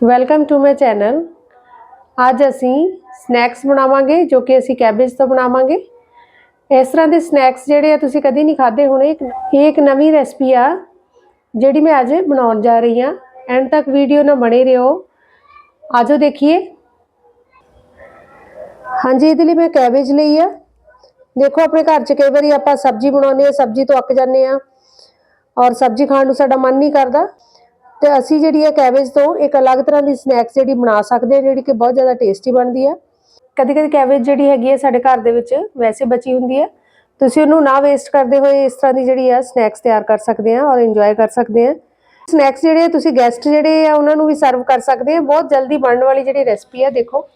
Welcome to my channel. ਅੱਜ ਅਸੀਂ snacks ਬਣਾਵਾਂਗੇ, ਜੋ ਕਿ ਅਸੀਂ ਕੈਬੇਜ ਤੋਂ ਬਣਾਵਾਂਗੇ। ਇਸ ਤਰ੍ਹਾਂ ਦੇ ਸਨੈਕਸ ਜਿਹੜੇ ਆ ਤੁਸੀਂ ਕਦੀ ਨਹੀਂ ਖਾਦੇ ਹੋਣੇ। ਇਹ ਇੱਕ ਨਵੀਂ ਰੈਸਪੀ ਆ, ਜਿਹੜੀ ਮੈਂ ਅੱਜ ਬਣਾਉਣ ਜਾ ਰਹੀ ਹਾਂ। ਐਂਡ ਤੱਕ ਵੀਡੀਓ ਨਾਲ ਬਣੇ ਰਹੋ। ਆਜੋ ਦੇਖੀਏ। ਹਾਂਜੀ, ਇਹਦੇ ਲਈ ਮੈਂ ਕੈਬੇਜ ਲਈ ਆ। ਦੇਖੋ, ਆਪਣੇ ਘਰ 'ਚ ਕਈ ਵਾਰੀ ਆਪਾਂ ਸਬਜ਼ੀ ਬਣਾਉਂਦੇ ਆ ਸਬਜ਼ੀ ਤੋਂ ਅੱਕ ਜਾਂਦੇ ਆ ਔਰ ਸਬਜ਼ੀ ਖਾਣ ਨੂੰ ਸਾਡਾ ਮਨ ਨਹੀਂ ਕਰਦਾ। ਤੇ ਅਸੀਂ ਜਿਹੜੀ ਹੈ ਕੈਬੇਜ ਤੋਂ ਇੱਕ ਅਲੱਗ ਤਰ੍ਹਾਂ ਦੀ ਸਨੈਕਸ ਜਿਹੜੀ ਬਣਾ ਸਕਦੇ ਹਾਂ, ਜਿਹੜੀ ਕਿ ਬਹੁਤ ਜ਼ਿਆਦਾ ਟੇਸਟੀ ਬਣਦੀ ਹੈ। ਕਦੀ ਕਦੇ ਕੈਬੇਜ ਜਿਹੜੀ ਹੈਗੀ ਹੈ ਸਾਡੇ ਘਰ ਦੇ ਵਿੱਚ ਵੈਸੇ ਬਚੀ ਹੁੰਦੀ ਹੈ। ਤੁਸੀਂ ਉਹਨੂੰ ਨਾ ਵੇਸਟ ਕਰਦੇ ਹੋਏ ਇਸ ਤਰ੍ਹਾਂ ਦੀ ਜਿਹੜੀ ਹੈ ਸਨੈਕਸ ਤਿਆਰ ਕਰ ਸਕਦੇ ਆ ਔਰ ਇੰਜੋਏ ਕਰ ਸਕਦੇ ਆ ਸਨੈਕਸ ਜਿਹੜੇ ਆ ਤੁਸੀਂ ਗੈਸਟ ਜਿਹੜੇ ਆ, ਉਹਨਾਂ ਨੂੰ ਵੀ ਸਰਵ ਕਰ ਸਕਦੇ ਆ ਬਹੁਤ ਜਲਦੀ ਬਣਨ ਵਾਲੀ ਜਿਹੜੀ ਰੈਸਪੀ ਆ ਦੇਖੋ।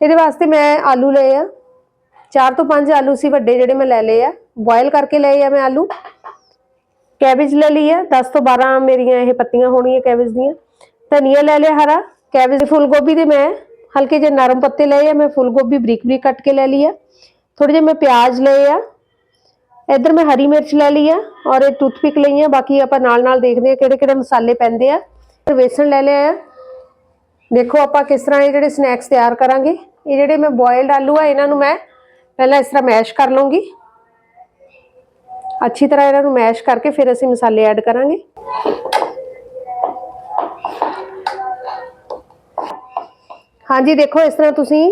ਇਹਦੇ ਵਾਸਤੇ ਮੈਂ ਆਲੂ ਲਏ ਆ। ਚਾਰ ਤੋਂ ਪੰਜ ਆਲੂ ਸੀ ਵੱਡੇ ਜਿਹੜੇ ਮੈਂ ਲੈ ਲਏ ਆ। ਬੋਇਲ ਕਰਕੇ ਲਏ ਆ ਮੈਂ ਆਲੂ। ਕੈਬੇਜ ਲੈ ਲਈ ਹੈ 10 ਤੋਂ 12 ਮੇਰੀਆਂ ਇਹ ਪੱਤੀਆਂ ਹੋਣੀਆਂ ਕੈਬੇਜ ਦੀਆਂ। ਧਨੀਆ ਲੈ ਲਿਆ ਹਰਾ, ਕੈਬੇਜ ਫੁੱਲ ਗੋਭੀ ਦੇ ਮੈਂ ਹਲਕੇ ਜਿਹੇ ਨਰਮ ਪੱਤੇ ਲਏ ਆ, ਮੈਂ ਫੁੱਲ ਗੋਭੀ ਬਰੀਕ ਬਰੀਕ ਕੱਟ ਕੇ ਲੈ ਲਈ ਆ। ਥੋੜੇ ਜਿਹੇ ਮੈਂ ਪਿਆਜ਼ ਲਏ ਆ, ਇੱਧਰ ਮੈਂ ਹਰੀ ਮਿਰਚ ਲੈ ਲਈ ਆ ਔਰ ਇਹ ਟੂਥਪਿਕ ਲਈ ਆ, ਬਾਕੀ ਆਪਾਂ ਨਾਲ ਨਾਲ ਦੇਖਦੇ ਆ ਕਿਹੜੇ ਕਿਹੜੇ ਮਸਾਲੇ ਪੈਂਦੇ ਆ। ਵੇਸਣ ਲੈ ਲਿਆ ਆ। ਦੇਖੋ ਆਪਾਂ ਕਿਸ ਤਰ੍ਹਾਂ ਇਹ ਜਿਹੜੇ ਸਨੈਕਸ ਤਿਆਰ ਕਰਾਂਗੇ। ਇਹ ਜਿਹੜੇ ਮੈਂ ਬੋਇਲਡ ਆਲੂ ਆ, ਇਹਨਾਂ ਨੂੰ ਮੈਂ ਪਹਿਲਾਂ ਇਸ ਤਰ੍ਹਾਂ ਮੈਸ਼ ਕਰ ਲਵਾਂਗੀ ਅੱਛੀ ਤਰ੍ਹਾਂ ਇਹਨਾਂ ਨੂੰ ਮੈਸ਼ ਕਰਕੇ ਫਿਰ ਅਸੀਂ ਮਸਾਲੇ ਐਡ ਕਰਾਂਗੇ। ਹਾਂਜੀ, ਦੇਖੋ, ਇਸ ਤਰ੍ਹਾਂ ਤੁਸੀਂ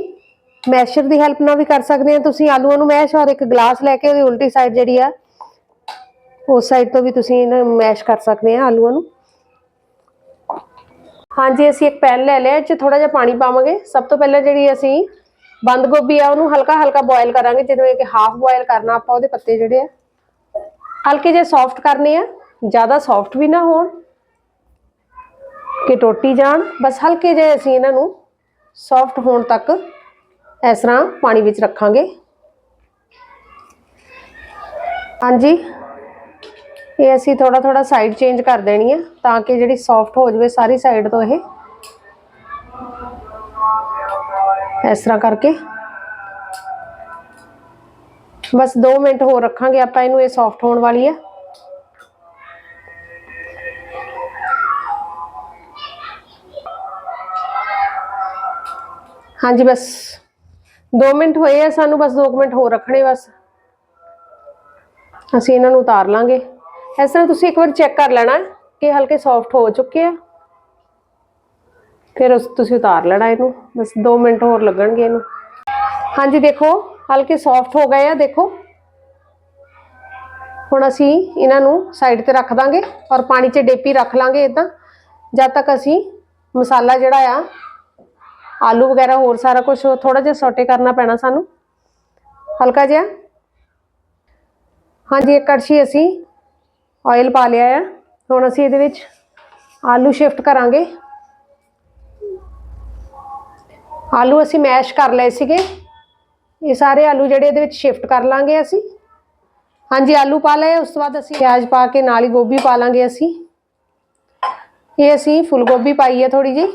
ਮੈਸ਼ਰ ਦੀ ਹੈਲਪ ਨਾਲ ਵੀ ਕਰ ਸਕਦੇ ਆ। ਤੁਸੀਂ ਆਲੂਆਂ ਨੂੰ ਮੈਸ਼ ਔਰ ਇੱਕ ਗਲਾਸ ਲੈ ਕੇ ਉਹਦੀ ਉਲਟੀ ਸਾਈਡ ਜਿਹੜੀ ਆ, ਉਸ ਸਾਈਡ ਤੋਂ ਵੀ ਤੁਸੀਂ ਇਹਨਾਂ ਮੈਸ਼ ਕਰ ਸਕਦੇ ਆ ਆਲੂਆਂ ਨੂੰ। ਹਾਂਜੀ, ਅਸੀਂ ਇੱਕ ਪੈਨ ਲੈ ਲਿਆ, ਇਹ 'ਚ ਥੋੜਾ ਜਿਹਾ ਪਾਣੀ ਪਾਵਾਂਗੇ। ਸਭ ਤੋਂ ਪਹਿਲਾਂ ਜਿਹੜੀ ਅਸੀਂ ਬੰਦ ਗੋਭੀ ਆ, ਉਹਨੂੰ ਹਲਕਾ ਹਲਕਾ ਬੋਇਲ ਕਰਾਂਗੇ ਜਿਵੇਂ ਕਿ ਹਾਫ ਬੋਇਲ ਕਰਨਾ, ਆਪਾਂ ਉਹਦੇ ਪੱਤੇ ਜਿਹੜੇ ਆ ਹਲਕੇ ਜਿਹੇ ਸੌਫਟ ਕਰਨੇ ਆ, ਜ਼ਿਆਦਾ ਸੌਫਟ ਵੀ ਨਾ ਹੋਣ, ਕਿ ਟੋਟੀ ਜਾਣ। ਬਸ ਹਲਕੇ ਜਿਹੇ ਅਸੀਂ ਇਹਨਾਂ ਨੂੰ ਸੌਫਟ ਹੋਣ ਤੱਕ ਇਸ ਤਰ੍ਹਾਂ ਪਾਣੀ ਵਿੱਚ ਰੱਖਾਂਗੇ। ਹਾਂਜੀ, ਇਹ ਅਸੀਂ ਥੋੜਾ ਥੋੜਾ ਸਾਈਡ ਚੇਂਜ ਕਰ ਦੇਣੀ ਹੈ ਤਾਂ ਕਿ ਜਿਹੜੀ ਸੌਫਟ ਹੋ ਜਾਵੇ ਸਾਰੀ ਸਾਈਡ ਤੋਂ ਇਹ। ਇਸ ਤਰ੍ਹਾਂ ਕਰਕੇ। ਬਸ 2 ਮਿੰਟ ਹੋਰ ਰੱਖਾਂਗੇ, ਆਪਾਂ ਇਹਨੂੰ ਇਹ ਸੌਫਟ ਹੋਣ ਵਾਲੀ ਹੈ ਹਾਂਜੀ, ਬਸ। 2 ਮਿੰਟ ਹੋਏ ਆ ਸਾਨੂੰ, ਬਸ 2 ਮਿੰਟ ਹੋਰ ਰੱਖਣੇ ਬਸ। ਅਸੀਂ ਇਹਨਾਂ ਨੂੰ ਉਤਾਰ ਲਾਂਗੇ। ਇਸ ਤਰ੍ਹਾਂ ਤੁਸੀਂ ਇੱਕ ਵਾਰ ਚੈੱਕ ਕਰ ਲੈਣਾ ਕਿ ਹਲਕੇ ਸੌਫਟ ਹੋ ਚੁੱਕੇ ਆ। ਫਿਰ ਉਸ ਤੁਸੀਂ ਉਤਾਰ ਲੈਣਾ ਇਹਨੂੰ। ਬਸ 2 ਮਿੰਟ ਹੋਰ ਲੱਗਣਗੇ ਇਹਨੂੰ। ਹਾਂਜੀ, ਦੇਖੋ। ਹਲਕੇ ਸੌਫਟ ਹੋ ਗਏ ਆ, ਦੇਖੋ। ਹੁਣ ਅਸੀਂ ਇਹਨਾਂ ਨੂੰ ਸਾਈਡ ਤੇ ਰੱਖ ਦਾਂਗੇ ਔਰ ਪਾਣੀ 'ਚ ਡੇਪੀ ਰੱਖ ਲਾਂਗੇ ਇਦਾਂ ਜਦ ਤੱਕ ਅਸੀਂ ਮਸਾਲਾ ਜਿਹੜਾ ਆ, ਆਲੂ ਵਗੈਰਾ ਹੋਰ ਸਾਰਾ ਕੁਝ ਥੋੜਾ ਜਿਹਾ ਸੌਟੇ ਕਰਨਾ ਪੈਣਾ ਸਾਨੂੰ। ਹਲਕਾ ਜਿਹਾ। ਹਾਂਜੀ, ਇੱਕ ਕੜਛੀ ਅਸੀਂ ਆਇਲ ਪਾ ਲਿਆ ਆ। ਹੁਣ ਅਸੀਂ ਇਹਦੇ ਵਿੱਚ ਆਲੂ ਸ਼ਿਫਟ ਕਰਾਂਗੇ। ਆਲੂ ਅਸੀਂ ਮੈਸ਼ ਕਰ ਲਏ ਸੀਗੇ। ਇਹ ਸਾਰੇ ਆਲੂ ਜਿਹੜੇ ਇਹਦੇ ਵਿੱਚ ਸ਼ਿਫਟ ਕਰ ਲਾਂਗੇ ਅਸੀਂ। ਹਾਂਜੀ, ਆਲੂ ਪਾ ਲਏ, ਉਸ ਤੋਂ ਬਾਅਦ ਅਸੀਂ ਪਿਆਜ਼ ਪਾ ਕੇ ਨਾਲ ਹੀ ਗੋਭੀ ਪਾ ਲਾਂਗੇ ਅਸੀਂ। ਇਹ ਅਸੀਂ ਫੁੱਲ ਗੋਭੀ ਪਾਈ ਹੈ ਥੋੜੀ ਜੀ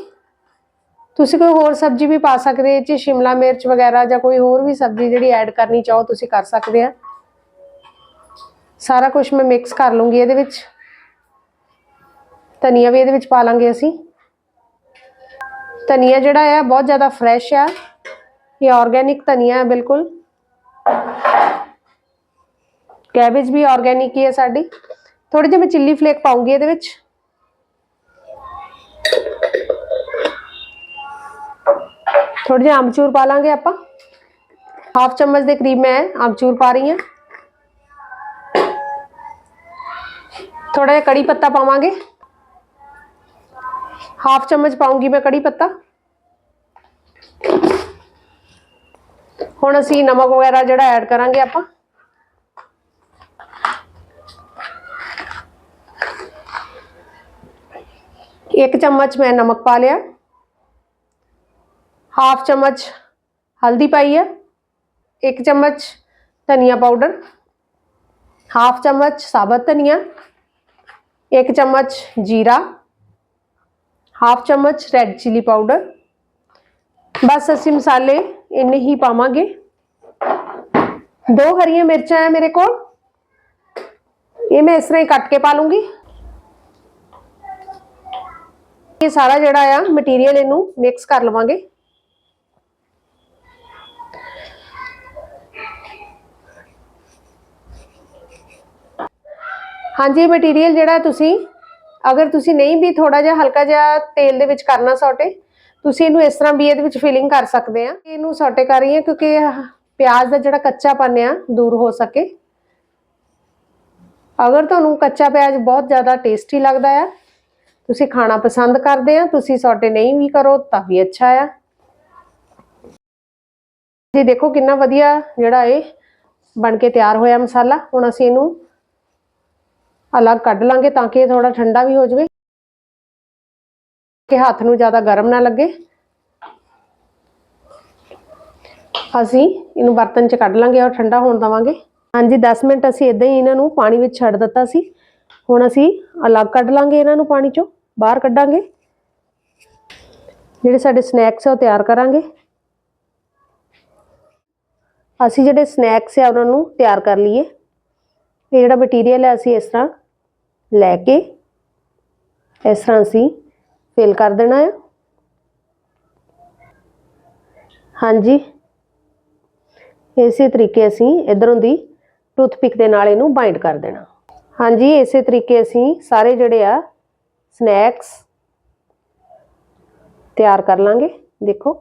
ਤੁਸੀਂ ਕੋਈ ਹੋਰ ਸਬਜ਼ੀ ਵੀ ਪਾ ਸਕਦੇ ਇਹ 'ਚ ਸ਼ਿਮਲਾ ਮਿਰਚ ਵਗੈਰਾ ਜਾਂ ਕੋਈ ਹੋਰ ਵੀ ਸਬਜ਼ੀ ਜਿਹੜੀ ਐਡ ਕਰਨੀ ਚਾਹੋ, ਤੁਸੀਂ ਕਰ ਸਕਦੇ ਆ ਸਾਰਾ ਕੁਝ ਮੈਂ ਮਿਕਸ ਕਰ ਲੂੰਗੀ ਇਹਦੇ ਵਿੱਚ। ਧਨੀਆ ਵੀ ਇਹਦੇ ਵਿੱਚ ਪਾ ਲਾਂਗੇ ਅਸੀਂ। ਧਨੀਆ ਜਿਹੜਾ ਆ, ਬਹੁਤ ਜ਼ਿਆਦਾ ਫਰੈਸ਼ ਆ। ਇਹ ਆਰਗੇਨਿਕ ਧਨੀਆ ਹੈ ਬਿਲਕੁਲ ਕੈਬੇਜ ਵੀ ਆਰਗੇਨਿਕ ਹੀ ਹੈ ਸਾਡੀ ਥੋੜੀ ਜਿਹੀ ਮੈਂ ਚਿੱਲੀ ਫਲੇਕ ਪਾਉਂਗੀ ਇਹਦੇ ਵਿੱਚ ਥੋੜੀ ਜਿਹੀ ਆਮਚੂਰ ਪਾ ਲਾਂਗੇ ਆਪਾਂ ਹਾਫ ਚਮਚ ਦੇ ਕਰੀਬ ਮੈਂ ਆਮਚੂਰ ਪਾ ਰਹੀ ਹਾਂ ਥੋੜਾ ਜਿਹਾ ਕੜੀ ਪੱਤਾ ਪਾਵਾਂਗੇ ਹਾਫ ਚਮਚ ਪਾਉਂਗੀ ਮੈਂ ਕੜੀ ਪੱਤਾ ਹੁਣ ਅਸੀਂ ਨਮਕ ਵਗੈਰਾ ਜਿਹੜਾ ਐਡ ਕਰਾਂਗੇ ਆਪਾਂ। ਇੱਕ ਚਮਚ ਮੈਂ ਨਮਕ ਪਾ ਲਿਆ। ਹਾਫ ਚਮਚ ਹਲਦੀ ਪਾਈ ਹੈ ਇੱਕ ਚਮਚ ਧਨੀਆ ਪਾਊਡਰ। ਹਾਫ ਚਮਚ ਸਾਬਤ ਧਨੀਆ। ਇੱਕ ਚਮਚ ਜੀਰਾ। ਹਾਫ ਚਮਚ ਰੈੱਡ ਚਿਲੀ ਪਾਊਡਰ। ਬਸ ਅਸੀਂ ਮਸਾਲੇ ਇੰਨੇ ਹੀ ਪਾਵਾਂਗੇ। ਦੋ ਹਰੀਆਂ ਮਿਰਚਾਂ ਹੈ ਮੇਰੇ ਕੋਲ। ਇਹ ਮੈਂ ਇਸ ਤਰ੍ਹਾਂ ਹੀ ਕੱਟ ਕੇ ਪਾ ਲੂੰਗੀ। ਇਹ ਸਾਰਾ ਜਿਹੜਾ ਆ ਮਟੀਰੀਅਲ ਇਹਨੂੰ ਮਿਕਸ ਕਰ ਲਵਾਂਗੇ। ਹਾਂਜੀ ਮਟੀਰੀਅਲ ਜਿਹੜਾ ਤੁਸੀਂ, ਅਗਰ ਤੁਸੀਂ ਨਹੀਂ ਵੀ ਥੋੜਾ ਜਿਹਾ ਹਲਕਾ ਜਿਹਾ ਤੇਲ ਦੇ ਵਿੱਚ ਕਰਨਾ ਸੌਟੇ ਤੁਸੀਂ ਇਹਨੂੰ ਇਸ ਤਰ੍ਹਾਂ ਵੀ ਇਹਦੇ ਵਿੱਚ ਫਿਲਿੰਗ ਕਰ ਸਕਦੇ ਆ। ਇਹਨੂੰ ਸੌਟੇ ਕਰ ਰਹੀ ਹਾਂ ਕਿਉਂਕਿ ਪਿਆਜ਼ ਦਾ ਜਿਹੜਾ ਕੱਚਾ ਪਨ ਆ, ਦੂਰ ਹੋ ਸਕੇ। ਅਗਰ ਤੁਹਾਨੂੰ ਕੱਚਾ ਪਿਆਜ਼ ਬਹੁਤ ਜ਼ਿਆਦਾ ਟੇਸਟੀ ਲੱਗਦਾ ਆ, ਤੁਸੀਂ ਖਾਣਾ ਪਸੰਦ ਕਰਦੇ ਆ, ਤੁਸੀਂ ਸੌਟੇ ਨਹੀਂ ਵੀ ਕਰੋ ਤਾਂ ਵੀ ਅੱਛਾ ਆ। ਜੀ ਦੇਖੋ ਕਿੰਨਾ ਵਧੀਆ ਜਿਹੜਾ ਇਹ ਬਣ ਕੇ ਤਿਆਰ ਹੋਇਆ ਮਸਾਲਾ। ਹੁਣ ਅਸੀਂ ਇਹਨੂੰ ਅਲੱਗ ਕੱਢ ਲਾਂਗੇ ਤਾਂ ਕਿ ਇਹ ਥੋੜਾ ਠੰਡਾ ਵੀ ਹੋ ਜਾਵੇ। ਕਿ ਹੱਥ ਨੂੰ ਜ਼ਿਆਦਾ ਗਰਮ ਨਾ ਲੱਗੇ। ਅਸੀਂ ਇਹਨੂੰ ਬਰਤਨ 'ਚ ਕੱਢ ਲਾਂਗੇ ਔਰ ਠੰਡਾ ਹੋਣ ਦਵਾਂਗੇ। ਹਾਂਜੀ 10 ਮਿੰਟ ਅਸੀਂ ਇਦਾਂ ਹੀ ਇਹਨਾਂ ਨੂੰ ਪਾਣੀ ਵਿੱਚ ਛੱਡ ਦਿੱਤਾ ਸੀ। ਹੁਣ ਅਸੀਂ ਅਲੱਗ ਕੱਢ ਲਾਂਗੇ ਇਹਨਾਂ ਨੂੰ ਪਾਣੀ 'ਚੋਂ, ਬਾਹਰ ਕੱਢਾਂਗੇ। ਜਿਹੜੇ ਸਾਡੇ ਸਨੈਕਸ ਆ ਉਹ ਤਿਆਰ ਕਰਾਂਗੇ। ਅਸੀਂ ਜਿਹੜੇ ਸਨੈਕਸ ਆ ਉਹਨਾਂ ਨੂੰ ਤਿਆਰ ਕਰ ਲਈਏ। ਇਹ ਜਿਹੜਾ ਮਟੀਰੀਅਲ ਹੈ ਅਸੀਂ ਇਸ ਤਰ੍ਹਾਂ ਲੈ ਕੇ, ਇਸ ਤਰ੍ਹਾਂ ਅਸੀਂ ਫਿਲ ਕਰ ਦੇਣਾ ਹੈ ਹਾਂਜੀ। ਇਸੇ ਤਰੀਕੇ ਅਸੀਂ ਇਧਰੋਂ ਦੀ ਟੂਥਪਿਕ ਦੇ ਨਾਲ ਇਹਨੂੰ ਬਾਈਂਡ ਕਰ ਦੇਣਾ। ਹਾਂਜੀ, ਇਸੇ ਤਰੀਕੇ ਅਸੀਂ ਸਾਰੇ ਜਿਹੜੇ ਆ ਸਨੈਕਸ ਤਿਆਰ ਕਰ ਲਾਂਗੇ। ਦੇਖੋ।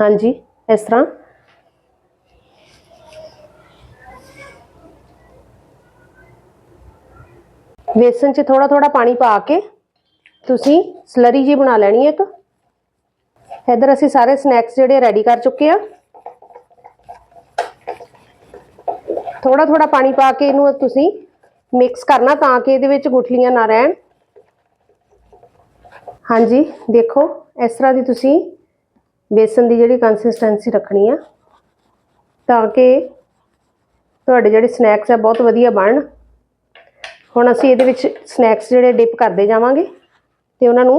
ਹਾਂਜੀ, ਇਸ ਤਰ੍ਹਾਂ। ਬੇਸਨ 'ਚ ਥੋੜਾ ਥੋੜਾ ਪਾਣੀ ਪਾ ਕੇ ਤੁਸੀਂ ਸਲਰੀ ਜੀ ਬਣਾ ਲੈਣੀ ਹੈ ਇੱਕ। ਇੱਧਰ ਅਸੀਂ ਸਾਰੇ ਸਨੈਕਸ ਜਿਹੜੇ ਰੈਡੀ ਕਰ ਚੁੱਕੇ ਆ ਥੋੜਾ ਥੋੜਾ ਪਾਣੀ ਪਾ ਕੇ ਇਹਨੂੰ ਤੁਸੀਂ ਮਿਕਸ ਕਰਨਾ ਤਾਂ ਕਿ ਇਹਦੇ ਵਿੱਚ ਗੁਠਲੀਆਂ ਨਾ ਰਹਿਣ। ਹਾਂਜੀ, ਦੇਖੋ, ਇਸ ਤਰ੍ਹਾਂ ਦੀ ਤੁਸੀਂ ਬੇਸਨ ਦੀ ਜਿਹੜੀ ਕੰਸਿਸਟੈਂਸੀ ਰੱਖਣੀ ਆ ਤਾਂ ਕਿ ਤੁਹਾਡੇ ਜਿਹੜੇ ਸਨੈਕਸ ਆ ਬਹੁਤ ਵਧੀਆ ਬਣਨ। ਹੁਣ ਅਸੀਂ ਇਹਦੇ ਵਿੱਚ ਸਨੈਕਸ ਜਿਹੜੇ ਡਿਪ ਕਰਦੇ ਜਾਵਾਂਗੇ ਤੇ ਉਹਨਾਂ ਨੂੰ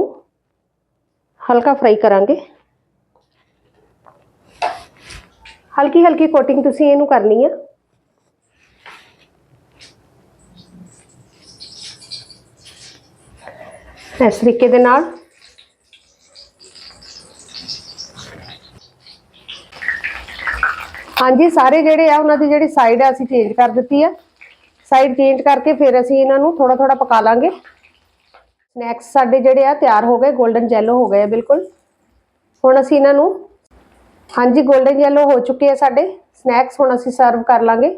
ਹਲਕਾ ਫਰਾਈ ਕਰਾਂਗੇ। ਹਲਕੀ ਹਲਕੀ ਕੋਟਿੰਗ ਤੁਸੀਂ ਇਹਨੂੰ ਕਰਨੀ ਆ। ਇਸ ਤਰੀਕੇ ਦੇ ਨਾਲ। ਹਾਂਜੀ, ਸਾਰੇ ਜਿਹੜੇ ਆ, ਉਹਨਾਂ ਦੀ ਜਿਹੜੀ ਸਾਈਡ ਆ, ਅਸੀਂ ਚੇਂਜ ਕਰ ਦਿੱਤੀ ਆ। ਸਾਈਡ ਚੇਂਜ ਕਰਕੇ ਫਿਰ ਅਸੀਂ ਇਹਨਾਂ ਨੂੰ ਥੋੜਾ ਥੋੜਾ ਪਕਾ ਲਾਂਗੇ। ਸਨੈਕਸ ਸਾਡੇ ਜਿਹੜੇ ਆ ਤਿਆਰ ਹੋ ਗਏ 골ਡਨ ਜੈਲੋ ਹੋ ਗਏ ਆ ਬਿਲਕੁਲ। ਹੁਣ ਅਸੀਂ ਇਹਨਾਂ ਨੂੰ, ਹਾਂਜੀ 골ਡਨ ਜੈਲੋ ਹੋ ਚੁੱਕੇ ਆ ਸਾਡੇ। ਸਨੈਕਸ ਹੁਣ ਅਸੀਂ ਸਰਵ ਕਰ ਲਾਂਗੇ।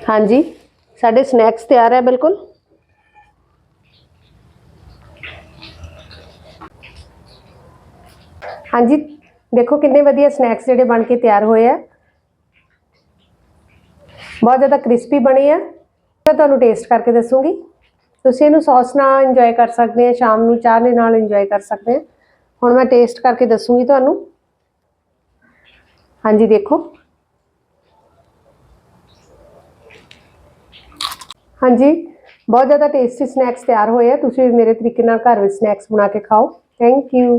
ਹਾਂਜੀ। ਸਾਡੇ ਸਨੈਕਸ ਤਿਆਰ ਹੈ, ਬਿਲਕੁਲ। ਹਾਂਜੀ, ਦੇਖੋ ਕਿੰਨੇ ਵਧੀਆ ਸਨੈਕਸ ਜਿਹੜੇ ਬਣ ਕੇ ਤਿਆਰ ਹੋਏ ਆ। ਬਹੁਤ ਜ਼ਿਆਦਾ ਕ੍ਰਿਸਪੀ ਬਣੇ ਆ। ਮੈਂ ਤੁਹਾਨੂੰ ਟੇਸਟ ਕਰਕੇ ਦੱਸੂਗੀ। ਤੁਸੀਂ ਇਹਨੂੰ ਸੌਸ ਨਾਲ ਇੰਜੋਏ ਕਰ ਸਕਦੇ ਆ, ਸ਼ਾਮ ਨੂੰ ਚਾਹ ਦੇ ਨਾਲ ਇੰਜੋਏ ਕਰ ਸਕਦੇ ਆ। ਹੁਣ ਮੈਂ ਟੇਸਟ ਕਰਕੇ ਦੱਸੂਗੀ ਤੁਹਾਨੂੰ। ਹਾਂਜੀ, ਦੇਖੋ। ਹਾਂਜੀ, ਬਹੁਤ ਜ਼ਿਆਦਾ ਟੇਸਟੀ ਸਨੈਕਸ ਤਿਆਰ ਹੋਏ ਆ। ਤੁਸੀਂ ਵੀ ਮੇਰੇ ਤਰੀਕੇ ਨਾਲ ਘਰ ਵਿੱਚ ਸਨੈਕਸ ਬਣਾ ਕੇ ਖਾਓ। Thank you